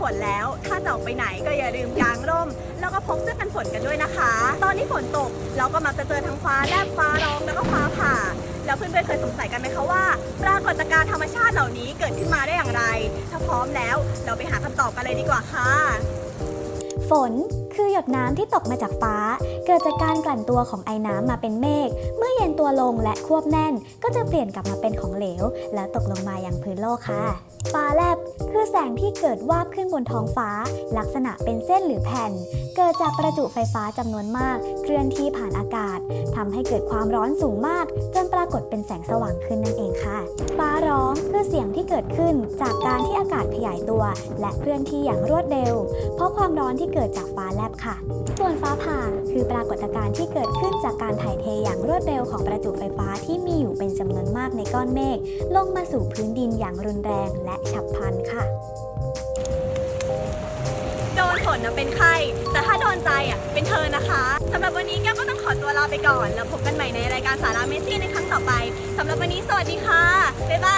ฝนแล้ว ถ้าจะออกไปไหนก็อย่าลืมกางร่ม แล้วก็พกเสื้อกันฝนกันด้วยนะคะ ตอนที่ฝนตกเราก็มักจะเจอทั้งฟ้าแลบฟ้าร้องแล้วก็ฟ้าผ่า แล้วเพื่อนๆเคยสงสัยกันไหมคะว่า ปรากฏการณ์ธรรมชาติเหล่านี้เกิดขึ้นมาได้อย่างไร ถ้าพร้อมแล้วเราไปหาคำตอบกันเลยดีกว่าค่ะ ฝนคือหยดน้ำที่ตกมาจากฟ้า เกิดจากการกลั่นตัวของไอ้น้ำมาเป็นเมฆ เมื่อเย็นตัวลงและควบแน่น ก็จะเปลี่ยนกลับมาเป็นของเหลว แล้วตกลงมายังพื้นโลกค่ะ ฟ้าแลบคือแสงที่เกิดวาบขึ้นบนท้องฟ้า ลักษณะเป็นเส้นหรือแผ่น เกิดจากประจุไฟฟ้าจำนวนมาก เคลื่อนที่ผ่านอากาศทำให้เกิดความร้อนสูงมาก จนปรากฏเป็นแสงสว่างขึ้นนั่นเองค่ะ ฟ้าร้องคือเสียงที่เกิดขึ้นจากการที่อากาศ และเคลื่อนที่อย่างรวดเร็ว เพราะความร้อนที่เกิดจากฟ้าแลบค่ะ ส่วนฟ้าผ่าคือปรากฏการณ์ที่เกิดขึ้นจากการถ่ายเทอย่างรวดเร็วของประจุไฟฟ้าที่มีอยู่เป็นจำนวนมากในก้อนเมฆลงมาสู่พื้นดินอย่างรุนแรงและฉับพลันค่ะ โดนฝนนะเป็นไข้แต่ถ้าโดนใจอะเป็นเธอนะคะสำหรับวันนี้แก้วก็ต้องขอตัวลาไปก่อน แล้วพบกันใหม่ในรายการสาระเมซี่ในครั้งต่อไปสำหรับวันนี้สวัสดีค่ะบ๊ายบาย